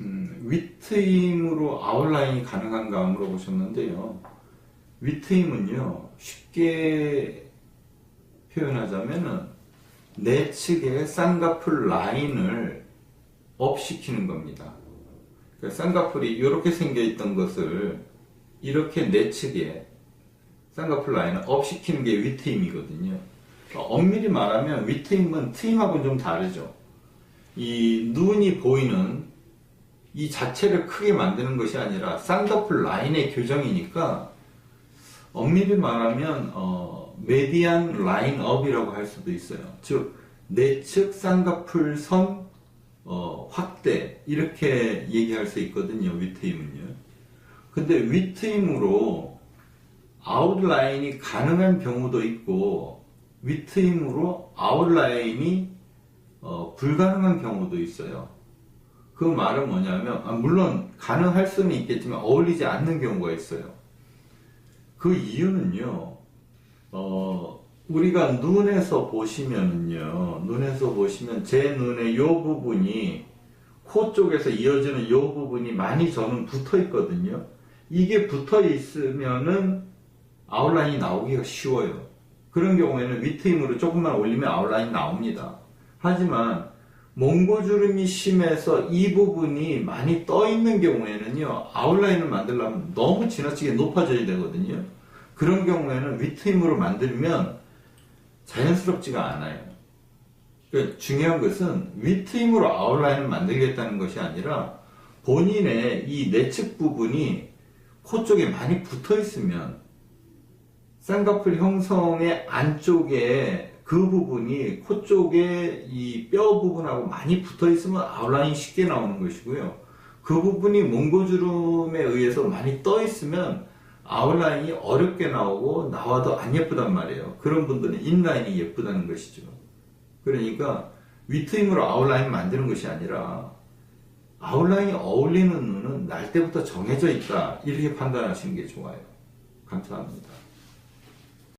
음, 위트임으로 아웃라인이 가능한가 물어보셨는데요. 위트임은요, 쉽게 표현하자면은 내 측의 쌍꺼풀 라인을 업 시키는 겁니다. 그러니까 쌍꺼풀이 이렇게 생겨 있던 것을 이렇게 내 측에 쌍꺼풀 라인을 업 시키는 게 위트임이거든요. 그러니까 엄밀히 말하면 위트임은 트임하고는 좀 다르죠. 이 눈이 보이는 이 자체를 크게 만드는 것이 아니라 쌍꺼풀 라인의 교정이니까 엄밀히 말하면 어, 메디안 라인업이라고 할 수도 있어요. 즉 내측 쌍꺼풀 선 어, 확대 이렇게 얘기할 수 있거든요. 위트임은요. 근데 위트임으로 아웃라인이 가능한 경우도 있고 위트임으로 아웃라인이 어, 불가능한 경우도 있어요. 그 말은 뭐냐면 아, 물론 가능할 수는 있겠지만 어울리지 않는 경우가 있어요. 그 이유는요. 어, 우리가 눈에서 보시면은요. 눈에서 보시면 제 눈의 요 부분이 코 쪽에서 이어지는 요 부분이 많이 저는 붙어 있거든요. 이게 붙어 있으면은 아웃라인이 나오기가 쉬워요. 그런 경우에는 위트 힘으로 조금만 올리면 아웃라인이 나옵니다. 하지만 몽고주름이 심해서 이 부분이 많이 떠 있는 경우에는요, 아웃라인을 만들려면 너무 지나치게 높아져야 되거든요. 그런 경우에는 위트 힘으로 만들면 자연스럽지가 않아요. 그러니까 중요한 것은 위트 힘으로 아웃라인을 만들겠다는 것이 아니라 본인의 이 내측 부분이 코 쪽에 많이 붙어 있으면 쌍꺼풀 형성의 안쪽에 그 부분이 코 쪽에 이 뼈 부분하고 많이 붙어 있으면 아웃라인이 쉽게 나오는 것이고요. 그 부분이 몽고주름에 의해서 많이 떠 있으면 아웃라인이 어렵게 나오고 나와도 안 예쁘단 말이에요. 그런 분들은 인라인이 예쁘다는 것이죠. 그러니까 위트 힘으로 아웃라인 만드는 것이 아니라 아웃라인이 어울리는 눈은 날 때부터 정해져 있다. 이렇게 판단하시는 게 좋아요. 감사합니다.